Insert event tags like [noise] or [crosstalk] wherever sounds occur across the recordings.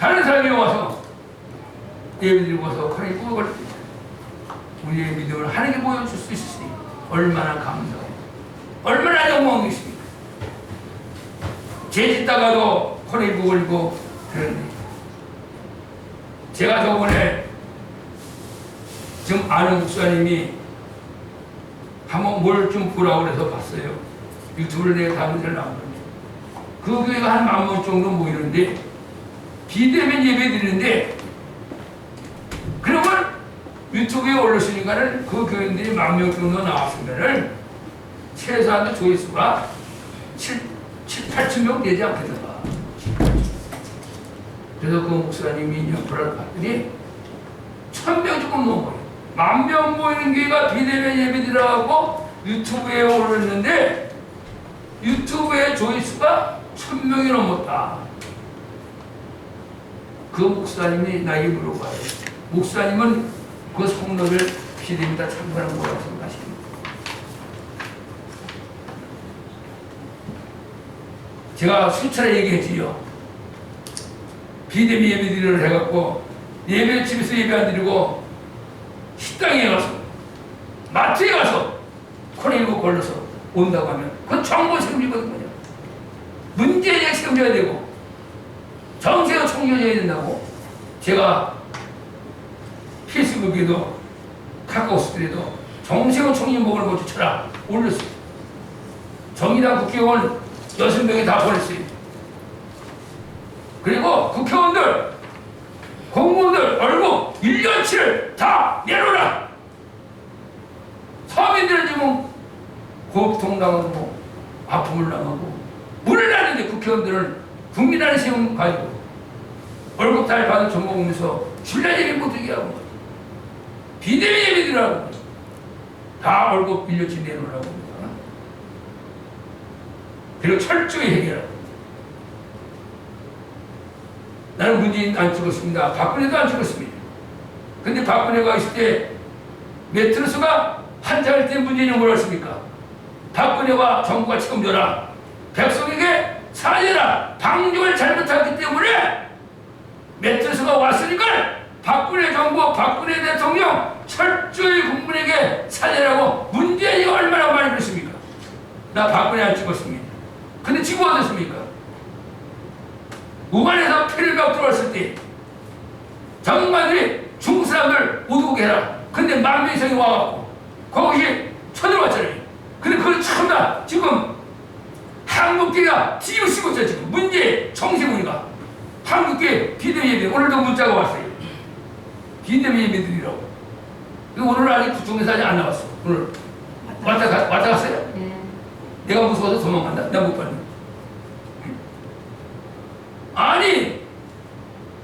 다른 사람이 와서 예배 드리고 와서 하나님 때 우리의 믿음을 하나님께 보여줄 수 있으니 얼마나 감사해요. 얼마나 영광이 있습니까? 죄 짓다가도 코를 부글고 그러는데 제가 저번에 지금 아는 목사님이 한번 뭘 좀 보라고 그래서 봤어요. 유튜브를 내가 다른 데를 나오는데 그 교회가 한 만 명 정도 모이는데 비대면 예배 드리는데 그러면 유튜브에 올렸으니까는 그 교인들이 만명 정도 나왔으면은 최소한 조회수가 7, 7, 8천 명 되지 않겠는가. 그래서 그 목사님이 연프를 봤더니 천 명 조금 넘어요. 만 명 모이는 교회가 비대면 예배드라고 유튜브에 올렸는데 유튜브의 조회수가 천 명이 넘었다. 그 목사님이 나에게 물어봐요. 목사님은 그 성도를 비대면 다 참관한 거라고 생각하십니까? 제가 수차례 얘기했지요. 비대면 예배드리를 해갖고 예배 집에서 예배 안 드리고 식당에 가서 마트에 가서 코로나19 걸려서 온다고 하면 그건 정보 책임이거든요. 문제에 책임져야 되고 총겨져야 된다고 제가 페이스북에도 카카오스트에도 정세훈 총리 목을 먼저 쳐라 올렸어요. 정의당 국회의원 여섯 명이 다 보냈어요. 그리고 국회의원들, 공무원들 월급 1년치를 다 내놓으라. 서민들은 지금 고통 당하고 아픔을 당하고 물을 나는데 국회의원들은 국민한의 세금 가지고 달 받은 정보 보면서 신뢰 예배 못하게 하고 비대면 예배들하고 다 월급 1년치 내놓으라고 합니다. 그리고 철저히 해결하고 나는 문재인 안 찍었습니다. 박근혜도 안 찍었습니다. 근데 박근혜가 있을 때 매트로스가 한자할 때 문재인이 뭐라 했습니까? 박근혜와 정부가 책임져라. 백성에게 살려라. 방종을 잘못했기 때문에 매트로스가 왔으니까 박근혜 정부, 박근혜 대통령 철저히 국민에게 살려라고 문재인이 얼마나 많이 그랬습니까? 나 박근혜 안 찍었습니다. 근데 지금 어떻습니까? 우간에서 피를 막 들어왔을 때 장관들이 중국 사람들 못 오게 해라. 근데 만명 이상이 와갖고 거기 쳐들어왔잖아요. 근데 그걸 참다 지금 한국계가 뒤집어 쓰고 있어 지금 문제 정세군이가 한국계 비대면 예배 오늘도 문자가 왔어요. 비대면 예배 드리라고. 이거 오늘 아직 구청에서 아직 안 나왔어. 오늘 왔다 가, 왔다 갔어요. 네. 내가 무서워서 도망간다. 내가 못 봤네. 아니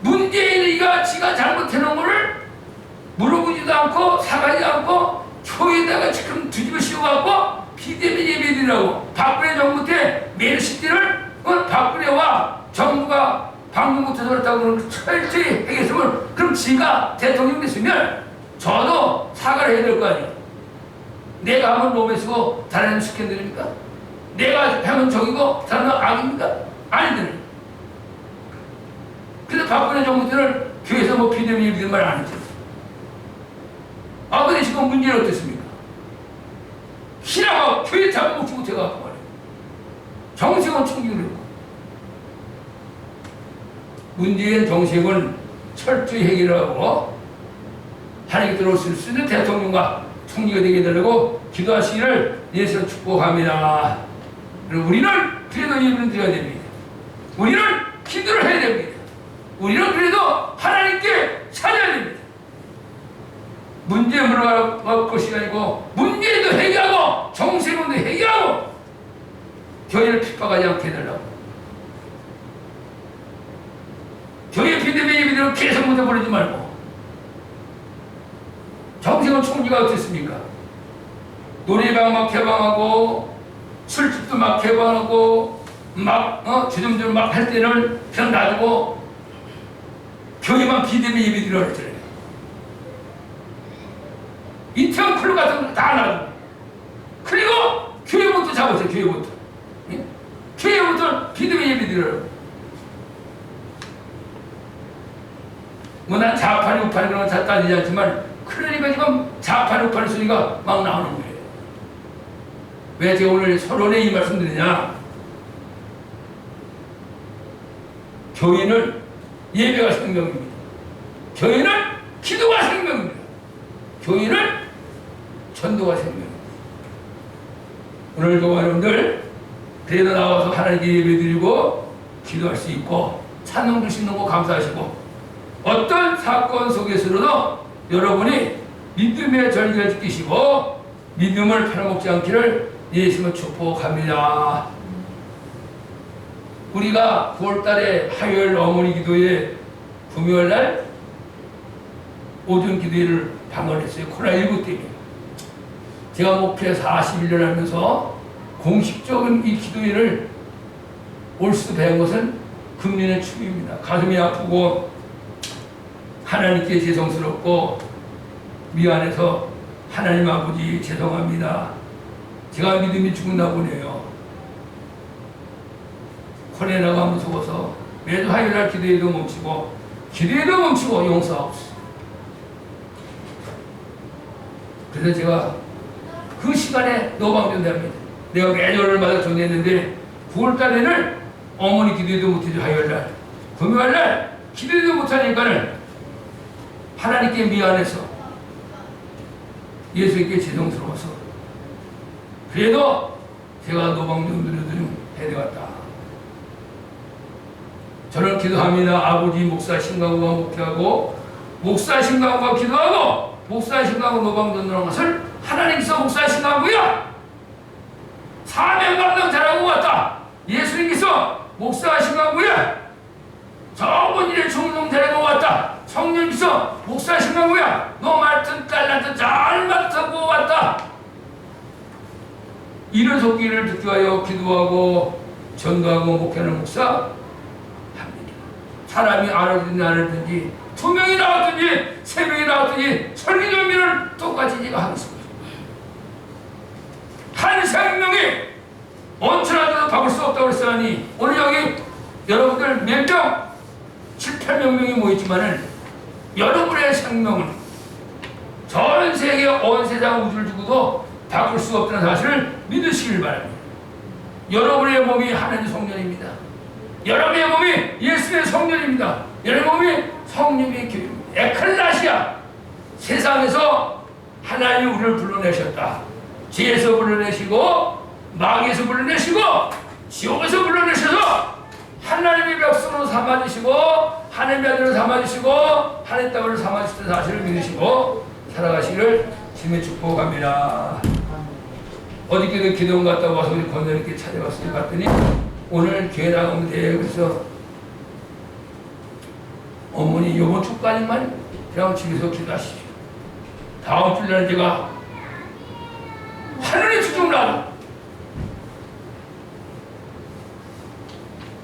문재인이가 지가 잘못해놓은 거를 물어보지도 않고 사과하지 않고 교회에다가 지금 뒤집어 씌워갖고 비대면 예배드리라고 박근혜 정부 때 매일 시대를 어, 박근혜와 못해서 그렇다고 그러면 철저히 해결했으면 그럼 지가 대통령 됐으면 저도 사과를 해야 될 거 아니에요. 내가 하면 로맨 쓰고 다른 스캔들입니까? 내가 하면 정이고 다른 건 악입니까? 아니들. 근데 박근혜 정부 때는 교회에서 뭐 비대면 예비된 말안 했죠. 아, 근데 지금 문제는 어떻습니까? 신하가 교회 잡아먹지 못해갖고 말이에요. 정세원 총리를. 문재인 정세원 철저히 해결하고 하나님께 들어올 수 있는 대통령과 총리가 되게 해달라고 기도하시기를 예수로 축복합니다. 우리는 그래도 예배를 드려야 됩니다. 우리는 기도를 해야 됩니다. 우리는 그래도 하나님께 찾아야 됩니다. 문제 물어갈 것이 아니고 문제도 해결하고 정세군도 해결하고 교회를 핍박하지 않게 해달라고 교회 비대면 예배들은 계속 보내지 말고 정세군 총리가 어땠습니까? 노래방 막 개방하고 술집도 막 개방하고 막 어, 주점들 막할 때는 그냥 놔두고 교회만 비대면 예배 드리라 그랬잖아요. 인태원 클럽 같은 거 다 놔두고 그리고 교회부터 잡았어요. 교회부터. 예? 교회부터 비대면 예배 드리라고. 뭐 난 좌파니 우파니 그런 거다 따지지 않지만 그러니까 지금 좌파니 우파니 소리가 막 나오는 거예요. 왜 제가 오늘 서론에 이 말씀 드리냐? 교인은 예배가 생명입니다. 교인은 기도가 생명입니다. 교인은 전도가 생명입니다. 오늘도 여러분들 그래도 나와서 하나님께 예배 드리고 기도할 수 있고 찬양 주시는 거 감사하시고 어떤 사건 속에서도 여러분이 믿음의 절기를 지키시고 믿음을 팔아먹지 않기를 예수님을 축복합니다. 우리가 9월달에 화요일 어머니 기도회 금요일 날 오전 기도회를 방문했어요. 코로나19 때문에. 제가 목회 41년 하면서 공식적인 이 기도회를 올 수도 뵌 것은 금년의 축입니다. 가슴이 아프고 하나님께 죄송스럽고 미안해서 하나님 아버지 죄송합니다. 제가 믿음이 죽었나 보네요. 코로나가 무서워서 매주 화요일날 기도회도 멈추고 기도회도 멈추고 용서하옵소서. 그래서 제가 그 시간에 노방전대합니다. 내가 매주 월마다 전했는데 9월달에는 어머니 기도회도 못해줘 화요일날 금요일날 기도회도 못하니까는 하나님께 미안해서 예수님께 죄송스러워서 그래도 제가 노방전들을 좀 해내갔다. 저는 기도합니다. 아버지 목사 신강과 목회하고 목사 신강과 기도하고 목사 신강과 노방전하는 것을 하나님께서 목사 신강고요. 사명 감당 잘하고 왔다. 예수님께서 목사 신강고요. 저번 일에 충동 잘하고 왔다. 성령께서 목사 신강고야. 너 맡은 딸한테 잘 맡고 왔다. 이런 속기를 듣기 위하여 기도하고 전도하고 목회하는 목사 사람이 알아듣든지 안 알아듣든지 두 명이 나왔든지 세 명이 나왔든지 설기전민을 똑같이 네가 하겠습니다. 한 생명이 원천하더라도 바꿀 수 없다고 그랬으니 오늘 여기 여러분들 몇 명? 7, 8명 명이 모였지만은 여러분의 생명은 전 세계 온 세상 우주를 두고도 바꿀 수 없다는 사실을 믿으시길 바랍니다. 여러분의 몸이 하나님 성전입니다. 여러분의 몸이 예수의 성전입니다. 여러분의 몸이 성령의 교회입니다. 에클라시아 세상에서 하나님 우리를 불러내셨다. 지에서 불러내시고 마귀에서 불러내시고 지옥에서 불러내셔서 하나님의 백성으로 삼아주시고 하나님의 아들로 삼아주시고 하나님의 땅을 삼아주시는 사실을 믿으시고 살아가시기를 주님의 축복합니다. 어저께도 기도원 갔다 와서 우리 건너님께 찾아갔어요. 봤더니 오늘 교회 나가면 돼. 그래서 어머니 요번 주까지만 그냥 집에서 기도하십시오. 다음 주일날 제가 하늘의 주종 나가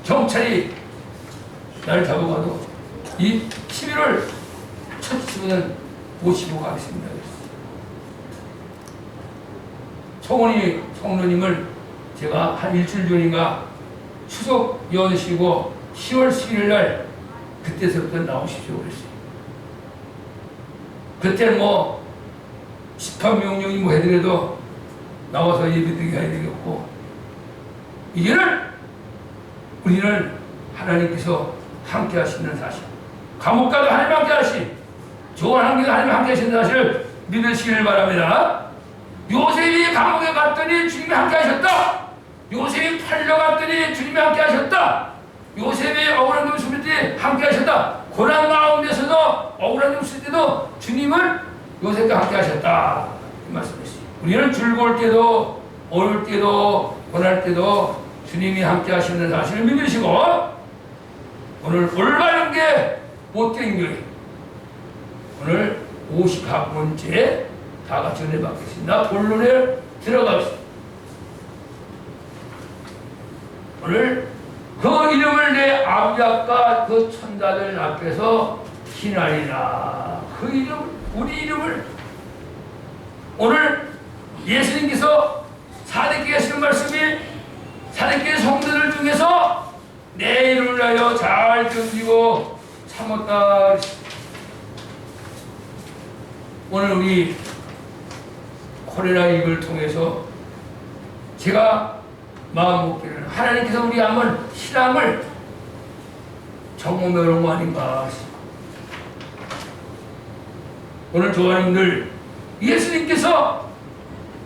경찰이 나를 잡아가도 이 11월 첫 주는 모시고 가겠습니다. 성원이 성로님을 제가 한 일주일 전인가 추석 연시고 10월 11일 날 그때서부터 나오십시오 그랬어요. 그때는 뭐 집합 명령이 뭐 해드려도 나와서 예배드리게 해야 되겠고 이제는 우리는 하나님께서 함께 하시는 사실 감옥 가도 하나님 함께 하시 좋은 환경에서 하나님 함께 하시는 사실을 믿으시길 바랍니다. 요셉이 감옥에 갔더니 주님이 함께 하셨다. 요셉이 팔려갔더니 주님이 함께 하셨다. 요셉이 억울한 놈 숨을 때 함께 하셨다. 고난 가운데서도 억울한 놈 숨을 때도 주님은 요셉과 함께 하셨다. 이 말씀이시죠. 우리는 즐거울 때도 어려울 때도 고날 때도 주님이 함께 하시는 사실을 믿으시고 오늘 올바른 게 못된 교회 오늘 51번째 다 같이 은혜 받겠습니다. 본론에 들어갑시다. 오늘 그 이름을 내 아비아까 그 천사들 앞에서 희나리라. 그 이름, 우리 이름을 오늘 예수님께서 사대께 하시는 말씀이 사대께 성도들 중에서 내 이름을 하여 잘 견디고 참았다. 오늘 우리 코로나19를 통해서 제가 마음 먹기를 하나님께서 우리 한번 신앙을 점검해 놓은 거 아닌가. 오늘 조아님들 예수님께서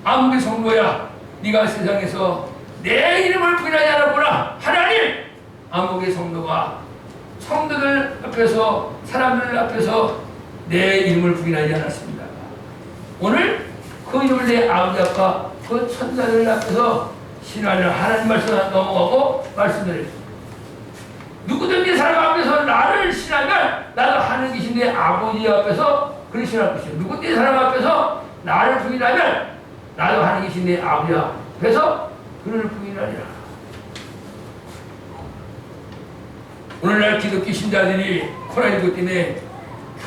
아무리 성도야 네가 세상에서 내 이름을 부인하지 않았구나 하나님 아무개 성도가 성도들 앞에서 사람들 앞에서 내 이름을 부인하지 않았습니다. 오늘 그 이름을 내 아버지 아빠 그 천사들 앞에서 신하를 하나님 말씀 넘어가고 말씀드립니다. 누구든지 사람 앞에서 나를 신하면 나도 하는 계신 내 아버지 앞에서 그를 신할 것이요. 누구든지 사람 앞에서 나를 부인하면 나도 하는 계신 내 아버지 앞에서 그를 부인하리라. 오늘날 기독교 신자들이 코로나19 때문에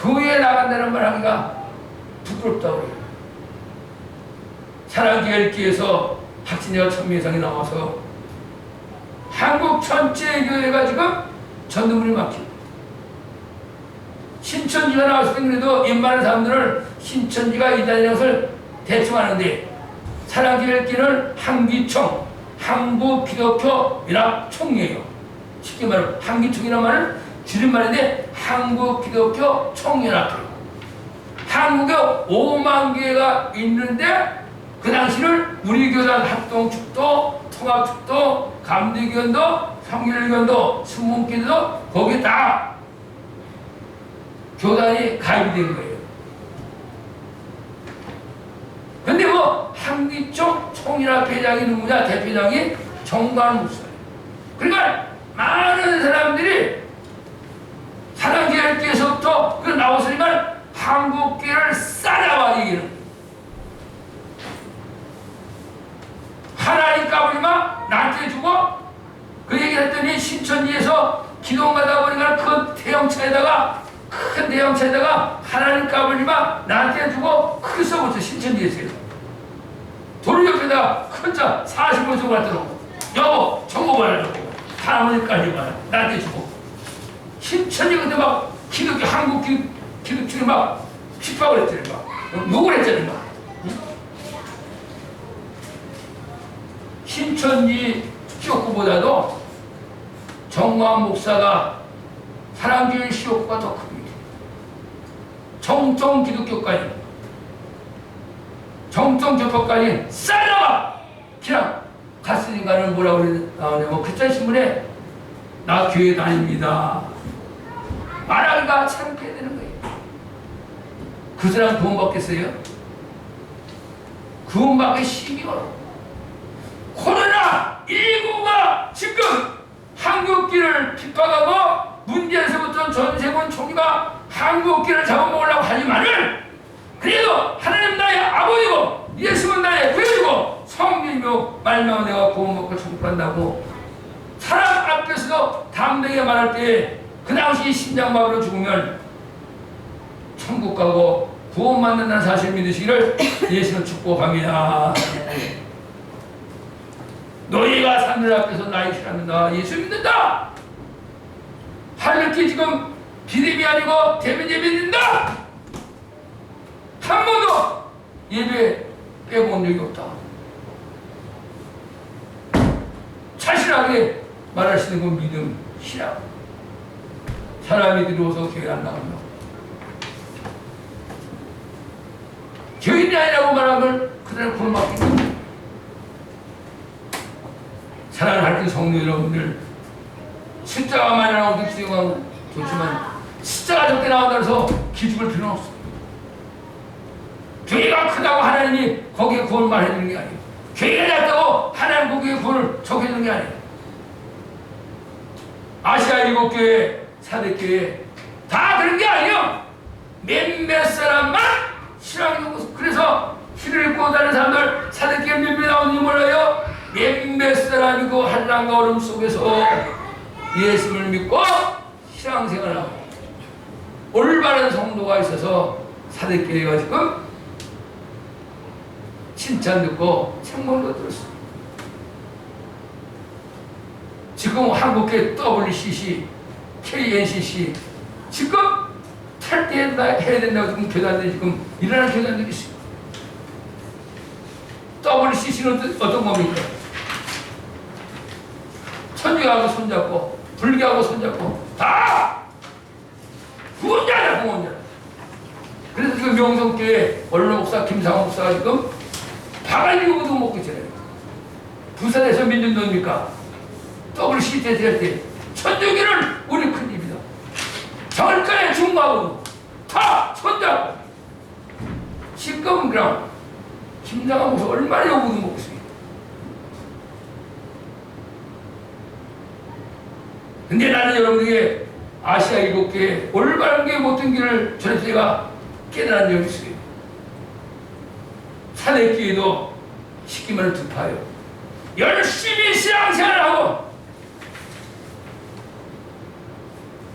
교회에 나간다는 말 하기가 부끄럽다고 해요. 사랑교회에서 학신자가 천명 이상이 나와서 한국 전체 교회가 지금 전도문이 막히고 신천지가 나왔을 때도 웬만한 사람들은 신천지가 이다는 것을 대충 하는데 사랑교회는 한기총, 한국기독교 연합총이에요. 쉽게 말하면 한기총이란 말은 줄임말인데 한국기독교 총연합회. 한국에 5만 개가 있는데 그 당시를 우리 교단 합동축도, 통합축도, 감리교원도, 성길교원도, 순문기도 거기 다 교단이 가입이 된 거예요. 근데 뭐 한기총 총연합회장이 누구냐? 대표장이 정관 목사예요. 그러니까 많은 사람들이 사랑계열교에서부터 그 나왔으니까 한국계를 싸잡아 이기는 하나님 까불이만 나한테 주고 그 얘기를 했더니 신천지에서 기도 가다 보니까 큰 대형차에다가 큰 대형차에다가 하나님 까불이만 나한테 주고 크게 써붙여 신천지에서요 옆에다가 큰차 40분 정도 갖다 여보 정보 받아주고 하나님까지 봐 나한테 주고. 신천지 근데 막 기독교 한국 기, 기독교에 막 핍박을 했잖아요 막 욕을 했잖아요 막. 신천지 시옥구보다도 정광 목사가 사랑교회 시옥구가 더 큽니다. 정통 기독교까지 정통 교포까지 싸잡아 그냥 갔으니까는 뭐라고 나오냐면 그전 신문에 나 교회 다닙니다. 말하기가 창피해 되는 거예요. 그 사람 돈 받겠어요? 돈 받기 심이 어려워. 코로나 19가 지금 한국기를 핍박하고 문재인서부터 전세권 총리가 한국기를 잡아먹으려고 하지만은 그래도 하나님 나의 아버지고 예수는 나의 구주고 성령이며 말면 내가 구원받고 천국한다고 사람 앞에서도 담대하게 말할 때 그 당시 심장마비로 죽으면 천국 가고 구원 받는다는 사실 믿으시기를 [laughs] 예수는 축복합니다. 너희가 하늘 앞에서 나의 싫어한다. 예수 믿는다. 하늘께 지금 비대비 아니고 대면 예배 드린다 한 번도 예배 빼본 적이 없다. 자신하게 말할 수 있는 건 믿음 신앙 사람이 들어와서 교회 안 나간다 교인이 아니라고 말하면 그대로 구원 받는 거야 사랑하는 성도 여러분들 많이 나오도 기도가 좋지만 숫자가 적게 나온다고 해서 기죽을 필요는 없어 교회가 크다고 하나님이 거기에 구원만 해주는 게 아니에요. 교회가 작다고 하나님 거기에 구원을 적해주는 게 아니에요. 아시아 일곱 교회 사대교회 다 그런 게 아니에요. 몇몇 사람만 오고 그래서 신을 입고 다니는 사람들 사대교회 몇몇 나오는지 몰라요? 몇몇 사람이 그 한란과 얼음 속에서 예수를 믿고 신앙생활하고 올바른 성도가 있어서 사대교회가 지금 칭찬 듣고 책망도 들었어. 지금 한국계 WCC, KNCC 지금 탈 해야, 해야 된다고 지금 교단들이 지금 일어나는 교단들이 있어요. WCC는 어떤, 겁니까? 천주하고 손잡고 불교하고 손잡고 다 구원자야 구원자. 그래서 지금 명성교회 원로 목사 김상호 목사가 지금 바가지고도 먹고 있잖아요. 부산에서 민준도입니까? WCT 될때 천주교는 우리 큰 입이다. 절간에 중마고 다 손잡고 지금 그럼 목사 얼마나 요구도 먹고 있습니까? 근데 나는 여러분에게 아시아 일곱 개 올바른 게 모든 길을 제가 깨달은 적이 있어요. 사내끼에도 시키면 득파요. 열심히 신앙생활하고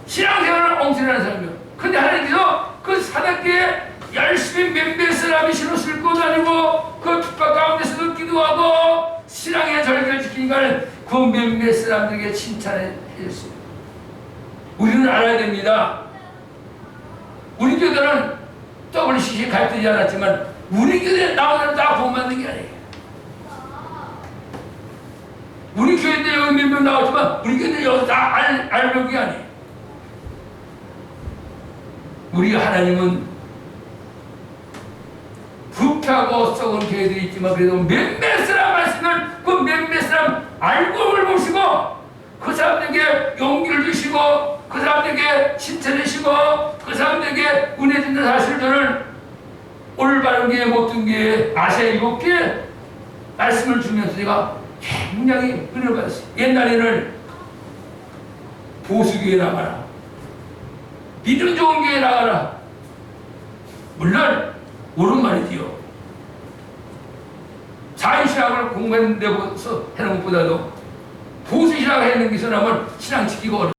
신앙생활을 엉뚱하는 사람이요. 근데 하나님께서 그 사내끼에 열심히 몇몇 사람이 신을 쓸고 다니고 그 핍박 가운데서도 기도하고 신앙의 절개를 지키니까 그 몇몇 사람들에게 칭찬해 주셨어요. 우리는 알아야 됩니다. 우리 교회는 WCC 갈등이 않았지만 우리 교회에 나오는 다 본받는 게 아니에요. 우리 교회들 여기 몇 명 나왔지만 우리 교회들 여기 다 알, 알력이 아니에요. 우리 하나님은 부패하고 썩은 교회들이 있지만 그래도 몇몇 사람 말씀을 그 몇몇 사람 알고을 보시고 그 사람들에게 용기를 주시고 그 사람들에게 칭찬해 주시고 그 사람들에게 은혜 사실을 저는 올바른 게 모든 게 아시아 일곱 개 말씀을 주면서 제가 굉장히 은혜를 받았어요. 옛날에는 보수교회 나가라. 믿음 좋은 교회 나가라. 물론 옳은 말이지요. 자유신학을 공부했는데 해놓은 것보다도 보수신학을 해놓은 게 있어나면 신앙 지키고